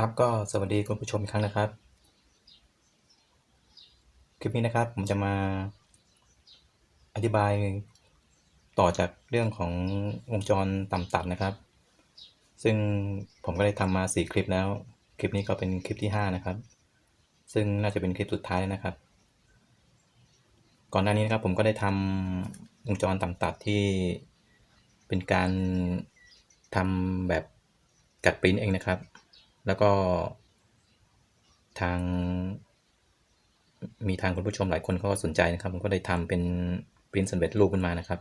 ครับก็สวัสดีคุณผู้ชมอีกครั้งนะครับ คลิปนี้นะครับผมจะมาอธิบายต่อจากเรื่องของวงจรต่ำตัดนะครับ ซึ่งผมก็ได้ทำมา 4 คลิปแล้ว คลิปนี้ก็เป็นคลิปที่ 5 นะครับ ซึ่งน่าจะเป็นคลิปสุดท้ายแล้วนะครับ ก่อนหน้านี้นะครับผมก็ได้ทำวงจรต่ำตัดที่เป็นการทำแบบกัดปริ้นเองนะครับ แล้วก็ทาง มีทางคุณผู้ชมหลายคนเขาก็สนใจนะครับ ผมก็ได้ทำเป็นปริ้นสำเร็จรูปขึ้นมานะครับ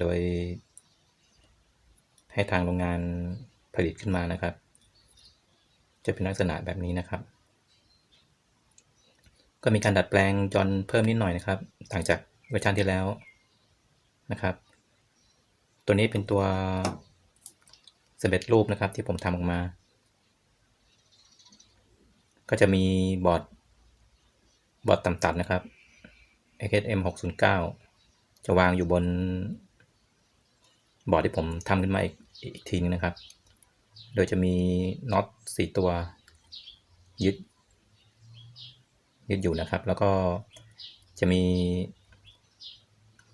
โดย ให้ทางโรงงานผลิตขึ้นมานะครับ จะเป็นลักษณะแบบนี้นะครับ ก็มีการดัดแปลงจอนเพิ่มนิดหน่อยนะครับ ต่างจากเวอร์ชันที่แล้วนะครับ ตัวนี้เป็นตัว สำเร็จรูปนะครับที่ผมทำออกมา ก็จะมีบอร์ดบอร์ดต่ำๆนะครับ XSM 609 จะวางอยู่บนบอร์ดที่ผมทำขึ้นมาอีกอีกทีนึงนะครับ โดยจะมีน็อต4ตัวยึดยึดอยู่นะครับ แล้วก็จะมี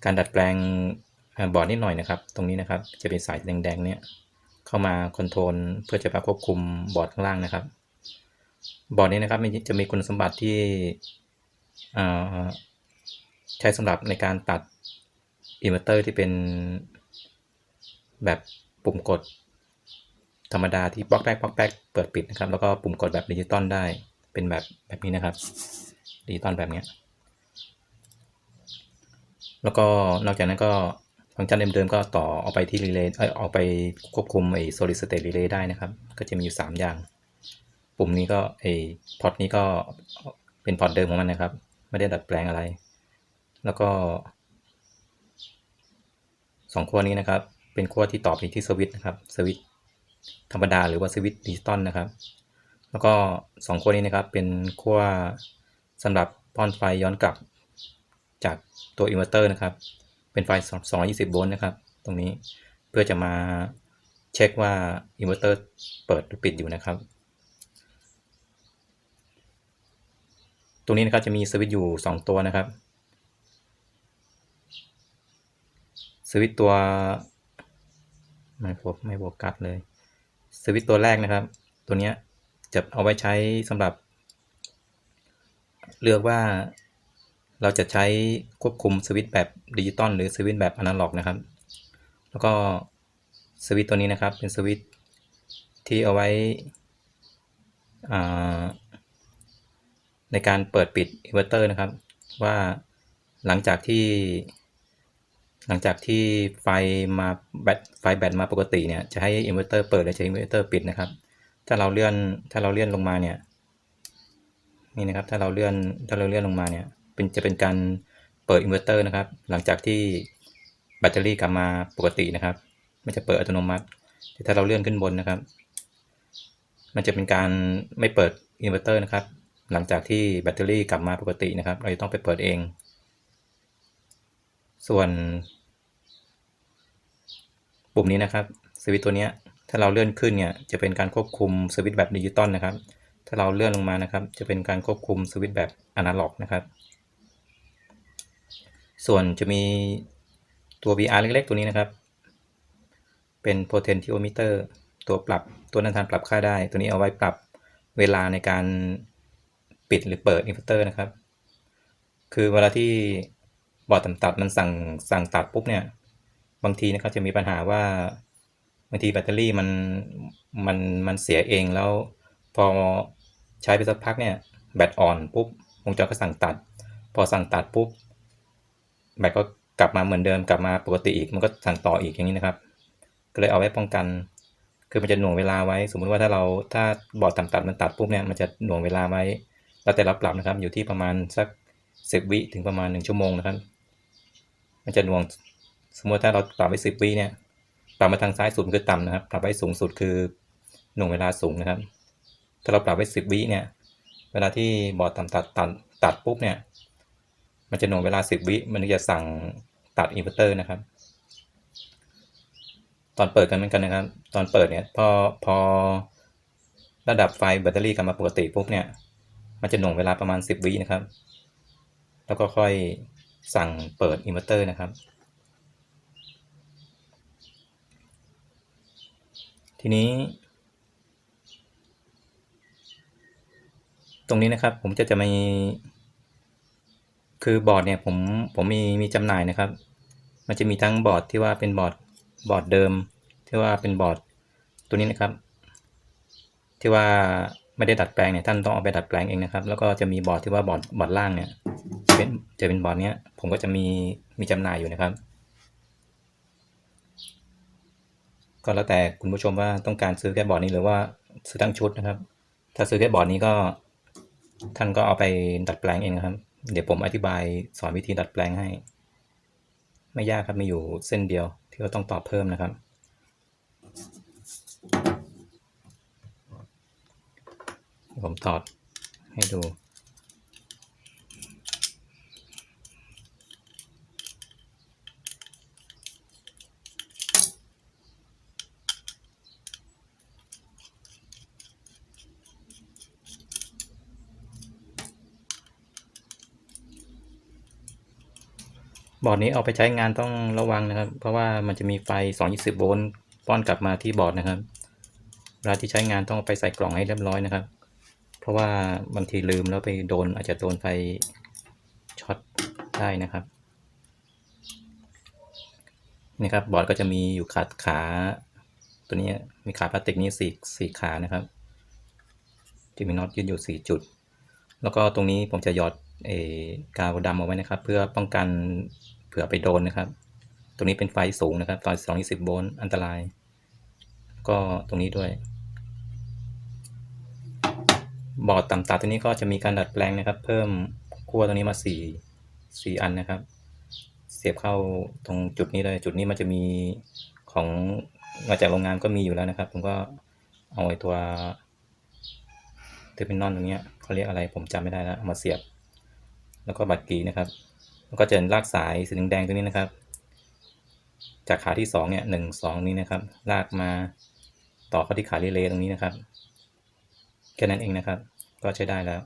การดัดแปลงบอร์ดนิดหน่อยนะครับ ตรงนี้นะครับ จะเป็นสายแดงๆเนี่ย เข้ามาคอนโทรลเพื่อจะมาควบคุมบอร์ดข้างล่างนะครับ บอร์ดนี้นะครับจะมีคุณสมบัติที่ใช้สำหรับในการตัดอินเวอร์เตอร์ที่เป็นแบบปุ่มกดธรรมดาที่บล็อกแป๊กบล็อกแป๊กเปิดปิดนะครับ แล้วก็ปุ่มกดแบบดิจิตอลได้เป็นแบบแบบนี้นะครับดิจิตอลแบบนี้แล้วก็นอกจากนั้นก็ ฟังก์ชันเดิมๆก็ต่อเอาไปที่รีเลย์เอ้ยเอาไปควบคุมไอ้ solid state relay ได้นะครับ ก็จะมีอยู่ 3 อย่าง ปุ่มนี้ก็ไอ้พอร์ตนี้ก็เป็นพอร์ตเดิมของมันนะครับ ไม่ได้ดัดแปลงอะไร แล้วก็สองขั้วนี้นะครับ เป็นขั้วที่ต่อไปที่สวิตช์นะครับสวิตช์ธรรมดาหรือว่าสวิตช์ดิจิตอลนะครับ แล้วก็สองขั้วนี้นะครับเป็นขั้วสำหรับป้อนไฟย้อนกลับจากตัวอินเวอร์เตอร์นะครับ เป็นไฟ220 โวลต์นะครับ ตรงนี้เพื่อจะมาเช็คว่าอินเวอร์เตอร์เปิดหรือปิดอยู่นะครับ ตรงนี้นะครับจะมีสวิตช์อยู่ 2 ตัวนะครับ สวิตช์ตัวไม่โฟไม่โฟกัสเลย สวิตช์ตัวแรกนะครับ ตัวนี้จะเอาไว้ใช้สำหรับ เลือกว่า เราจะใช้ควบคุมสวิตช์แบบดิจิตอลหรือสวิตช์แบบอนาล็อกนะครับ แล้วก็สวิตช์ตัวนี้นะครับเป็นสวิตช์ที่เอาไว้ในการเปิดปิดอินเวอร์เตอร์นะครับ ว่าหลังจากที่ หลังจากที่ไฟมาแบตไฟแบตมาปกติเนี่ยจะให้อินเวอร์เตอร์เปิดหรือจะอินเวอร์เตอร์ปิดนะครับ ถ้าเราเลื่อนถ้าเราเลื่อนลงมาเนี่ยนี่นะครับถ้าเราเลื่อนถ้าเราเลื่อนลงมาเนี่ย เป็นจะเป็นการเปิดอินเวอร์เตอร์นะครับ หลังจากที่แบตเตอรี่กลับมาปกตินะครับ มันจะเปิดอัตโนมัติ แต่ถ้าเราเลื่อนขึ้นบนนะครับ มันจะเป็นการไม่เปิดอินเวอร์เตอร์นะครับ หลังจากที่แบตเตอรี่กลับมาปกตินะครับ เราจะต้องไปเปิดเอง ส่วน ปุ่มนี้นะครับสวิตตัวนี้ถ้าเราเลื่อนขึ้นเนี่ยจะเป็นการควบคุมสวิตแบบดิจิตอลนะครับ ถ้าเราเลื่อนลงมานะครับ จะเป็นการควบคุมสวิตแบบอนาล็อกนะครับ ส่วนจะมีตัว VR เล็กๆ ตัวนี้นะครับ เป็น potentiometer ตัวปรับตัวนันทานปรับค่าได้ ตัวนี้เอาไว้ปรับเวลาในการปิดหรือเปิดอินเวอร์เตอร์นะครับ คือเวลาที่บอร์ดตัดมันสั่งสั่งตัดปุ๊บเนี่ย บางทีนะครับจะมีปัญหาว่าบางทีแบตเตอรี่มันมันมันเสียเองแล้ว พอใช้ไปสักพักเนี่ยแบตอ่อนปุ๊บวงจรก็สั่งตัด พอสั่งตัดปุ๊บ แบตก็กลับมาเหมือนเดิมกลับมาปกติอีกมันก็สั่งต่ออีกอย่างนี้นะครับ ก็เลยเอาไว้ป้องกัน คือมันจะหน่วงเวลาไว้ สมมุติว่าถ้าเราถ้าบอร์ดต่ำๆมันตัดปุ๊บเนี่ยมันจะหน่วงเวลาไว้ แล้วแต่เราปรับนะครับ อยู่ที่ประมาณสักสิบวิถึงประมาณหนึ่งชั่วโมงนะครับ มันจะหน่วง สมมติถ้าเราปรับไว้สิบวิเนี่ยปรับมาทางซ้ายสุดคือต่ำนะครับ ปรับไว้สูงสุดคือหน่วงเวลาสูงนะครับ ถ้าเราปรับไว้สิบวิเนี่ย เวลาที่บอร์ดต่ำตัดตัดตัดปุ๊บเนี่ย มันจะหน่วงเวลา 10 วิมันจะสั่งตัดอินเวอร์เตอร์นะครับ ตอนเปิดกันเหมือนกันนะครับ ตอนเปิดเนี่ยพอพอระดับไฟแบตเตอรี่กลับมาปกติปุ๊บเนี่ย มันจะหน่วงเวลาประมาณ 10 วินะครับ แล้วก็ค่อยสั่งเปิดอินเวอร์เตอร์นะครับ ทีนี้ ตรงนี้นะครับผมจะจะมี คือบอร์ดเนี่ยผมผมมีมีจำหน่ายนะครับ มันจะมีทั้งบอร์ดที่ว่าเป็นบอร์ดบอร์ดเดิม ที่ว่าเป็นบอร์ดตัวนี้นะครับ ที่ว่าไม่ได้ดัดแปลงเนี่ยท่านต้องเอาไปดัดแปลงเองนะครับ แล้วก็จะมีบอร์ดที่ว่าบอร์ดบอร์ดล่างเนี่ยเป็นจะเป็นบอร์ดเนี้ยผมก็จะมีมีจำหน่ายอยู่นะครับ ก็แล้วแต่คุณผู้ชมว่าต้องการซื้อแค่บอร์ดนี้หรือว่าซื้อทั้งชุดนะครับ ถ้าซื้อแค่บอร์ดนี้ก็ท่านก็เอาไปดัดแปลงเองนะครับ เดี๋ยวผมอธิบายสอนวิธีดัดแปลงให้ ไม่ยากครับมีอยู่เส้นเดียวที่เราต้องต่อเพิ่มนะครับ ผมถอดให้ดู บอร์ดนี้เอาไปใช้งานต้องระวังนะครับ เพราะว่ามันจะมีไฟ 220 โวลต์ป้อนกลับมาที่บอร์ดนะครับ เวลาที่ใช้งานต้องเอาไปใส่กล่องให้เรียบร้อยนะครับ เพราะว่าบางทีลืมแล้วไปโดนอาจจะโดนไฟช็อตได้นะครับนี่ครับบอร์ดก็จะมีอยู่ขาขา ตัวนี้มีขาพลาสติกนี้สี่สี่ขานะครับจะมีน็อตยืดอยู่สี่จุด แล้วก็ตรงนี้ผมจะหยอดกาวดำเอาไว้นะครับ เพื่อป้องกัน ผื่อไปโดนนะครับ ตรงนี้เป็นไฟสูงนะครับไฟ220โวลต์อันตราย ก็ตรงนี้ด้วย บอร์ดต่ำตัดตัวนี้ก็จะมีการดัดแปลงนะครับ เพิ่มขั้วตรงนี้มาสี่สี่อันนะครับ เสียบเข้าตรงจุดนี้เลยจุดนี้มันจะมีของมาจากโรงงานก็มีอยู่แล้วนะครับ ผมก็เอาไอ้ตัวเทอร์มินอลตรงนี้เขาเรียกอะไรผมจำไม่ได้แล้วมาเสียบ แล้วก็บัตรกีนะครับ แล้วก็จะลากสายสีแดงๆตรงนี้นะครับ จากขาที่สองเนี่ยหนึ่งสองนี้นะครับ ลากมาต่อเข้าที่ขาเรเลย์ตรงนี้นะครับแค่นั้นเองนะครับ ก็ใช้ได้แล้ว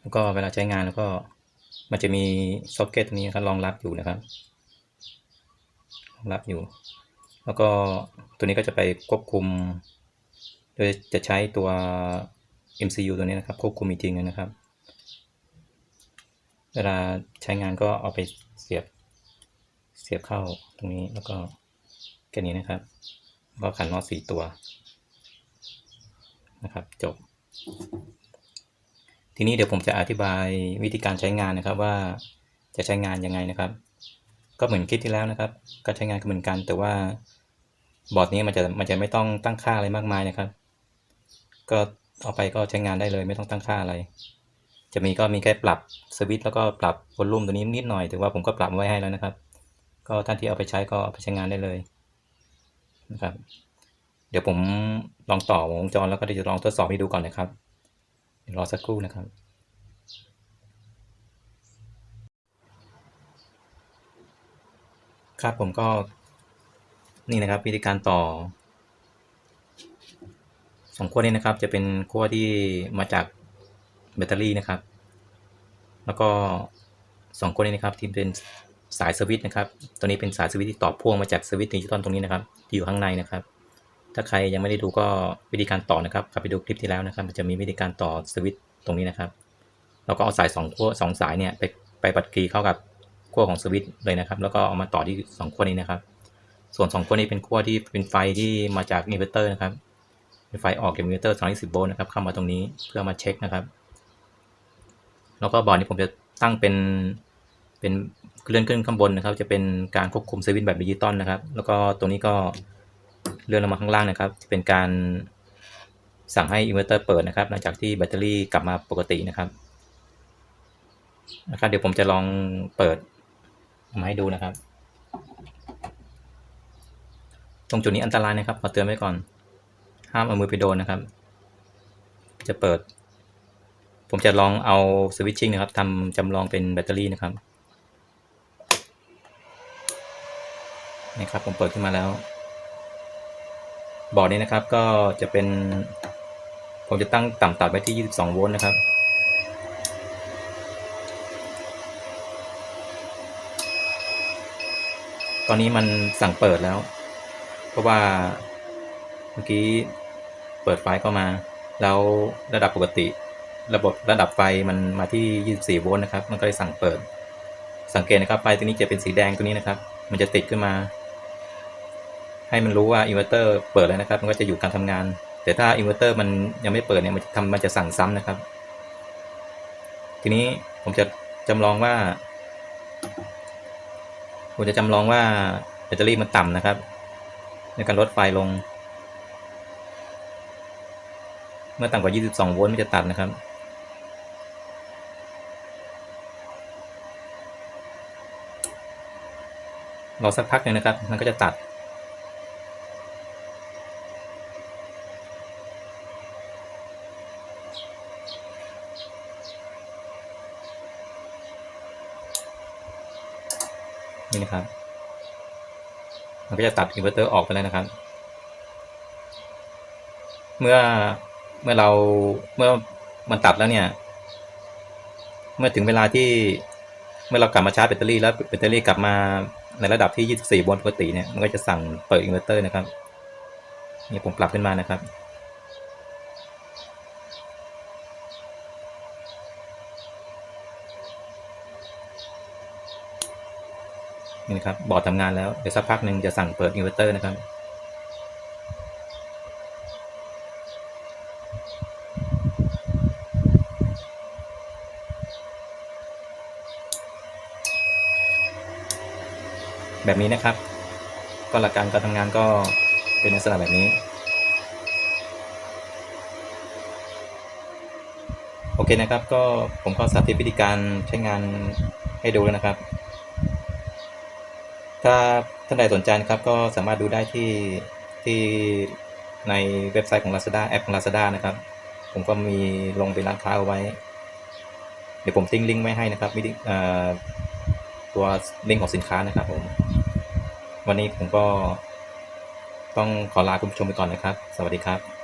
แล้วก็เวลาใช้งานแล้วก็มันจะมีซ็อกเก็ตตรงนี้นครับรองรับอยู่นะครับรองรับอยู่ แล้วก็ตัวนี้ก็จะไปควบคุม โดยจะใช้ตัว MCU ตัวนี้นะครับ ควบคุมอีกทีนึงนะครับ เวลาใช้งานก็เอาไปเสียบเสียบเข้าตรงนี้แล้วก็แค่นี้นะครับแล้วก็ขันน็อตสี่ตัวนะครับ จบ ทีนี้เดี๋ยวผมจะอธิบายวิธีการใช้งานนะครับว่าจะใช้งานยังไงนะครับ ก็เหมือนคลิปที่แล้วนะครับ การใช้งานก็เหมือนกัน แต่ว่าบอร์ดนี้มันจะมันจะไม่ต้องตั้งค่าอะไรมากมายนะครับ ก็เอาไปก็ใช้งานได้เลย ไม่ต้องตั้งค่าอะไร จะมีก็มีแค่ปรับสวิตช์แล้วก็ปรับวอลลุ่มตัวนี้นิดหน่อยแต่ว่าผมก็ปรับไว้ให้แล้วนะครับ ก็ท่านที่เอาไปใช้ก็เอาไปใช้งานได้เลยนะครับ เดี๋ยวผมลองต่อวงจรแล้วก็เดี๋ยวจะลองทดสอบให้ดูก่อนนะครับรอสักครู่นะครับครับผมก็นี่นะครับวิธีการต่อสองขั้วนี้นะครับ จะเป็นขั้วที่มาจาก แบตเตอรี่นะครับ แล้วก็สองขั้วนี้นะครับที่เป็นสายสวิตช์นะครับ ตัวนี้เป็นสายสวิตช์ที่ต่อพ่วงมาจากสวิตช์ดิจิตอลตรงนี้นะครับที่อยู่ข้างในนะครับ ถ้าใครยังไม่ได้ดูก็วิธีการต่อนะครับกลับไปดูคลิปที่แล้วนะครับ มันจะมีวิธีการต่อสวิตช์ตรงนี้นะครับ แล้วก็เอาสายสองขั้วสองสายเนี่ยไปไปบัดกรีเข้ากับขั้วของสวิตช์เลยนะครับ แล้วก็เอามาต่อที่สองขั้วนี้นะครับ ส่วนสองขั้วนี้เป็นขั้วที่เป็นไฟที่มาจากอินเวอร์เตอร์นะครับเป็นไฟออกจากอินเวอร์เตอร์220โวลต์นะครับเข้ามาตรงนี้เพื่อมาเช็คนะครับ แล้วก็บอร์ดนี้ผมจะตั้งเป็นเป็นเลื่อนขึ้นข้างบนนะครับ จะเป็นการควบคุมสวิตช์แบบดิจิตอลนะครับ แล้วก็ตัวนี้ก็เลื่อนลงมาข้างล่างนะครับ จะเป็นการสั่งให้อินเวอร์เตอร์เปิดนะครับ หลังจากที่แบตเตอรี่กลับมาปกตินะครับนะครับ เดี๋ยวผมจะลองเปิดมาให้ดูนะครับ ตรงจุดนี้อันตรายนะครับขอเตือนไว้ก่อน ห้ามเอามือไปโดนนะครับ จะเปิด ผมจะลองเอาสวิตชิ่งนะครับทำจำลองเป็นแบตเตอรี่นะครับนี่ครับผมเปิดขึ้นมาแล้ว บอร์ดนี้นะครับก็จะเป็น ผมจะตั้งต่ำตัดไว้ที่ 22 โวลต์นะครับ ตอนนี้มันสั่งเปิดแล้ว เพราะว่าเมื่อกี้เปิดไฟเข้ามา แล้วระดับปกติ ระบบระดับไฟมันมาที่ 24 โวลต์นะครับ มันก็เลยสั่งเปิด สังเกตนะครับไฟตัวนี้จะเป็นสีแดงตัวนี้นะครับ มันจะติดขึ้นมา ให้มันรู้ว่าอินเวอร์เตอร์เปิดแล้วนะครับ มันก็จะอยู่การทำงาน แต่ถ้าอินเวอร์เตอร์มันยังไม่เปิดเนี่ยมันจะทำมันจะสั่งซ้ำนะครับ ทีนี้ผมจะจำลองว่า ผมจะจำลองว่าแบตเตอรี่มันต่ำนะครับ ในการลดไฟลง เมื่อต่ำกว่า 22 โวลต์มันจะตัดนะครับ รอสักพักหนึ่งนะครับ มันก็จะตัด นี่นะครับ มันก็จะตัดอินเวอร์เตอร์ออกไปแล้วนะครับ เมื่อเมื่อเราเมื่อมันตัดแล้วเนี่ย เมื่อถึงเวลาที่ เมื่อเรากลับมาชาร์จแบตเตอรี่แล้วแบตเตอรี่กลับมาในระดับที่ 24 โวลต์ปกติเนี่ย มันก็จะสั่งเปิดอินเวอร์เตอร์นะครับ นี่ผมปรับขึ้นมานะครับ นี่นะครับ บอร์ดทำงานแล้ว เดี๋ยวสักพักหนึ่งจะสั่งเปิดอินเวอร์เตอร์นะครับ แบบนี้นะครับ ก็หลักการการทำงานก็เป็นลักษณะแบบนี้ โอเคนะครับ ก็ผมก็สาธิตวิธีการใช้งานให้ดูแล้วนะครับ ถ้าท่านใดสนใจนะครับก็สามารถดูได้ที่ที่ในเว็บไซต์ของ Lazada แอปของ Lazada นะครับ ผมก็มีลงเป็นร้านค้าเอาไว้ เดี๋ยวผมทิ้งลิงก์ไว้ให้นะครับตัวลิงก์ของสินค้านะครับผม วันนี้ผมก็ต้องขอลาคุณผู้ชมไปก่อนนะครับ สวัสดีครับ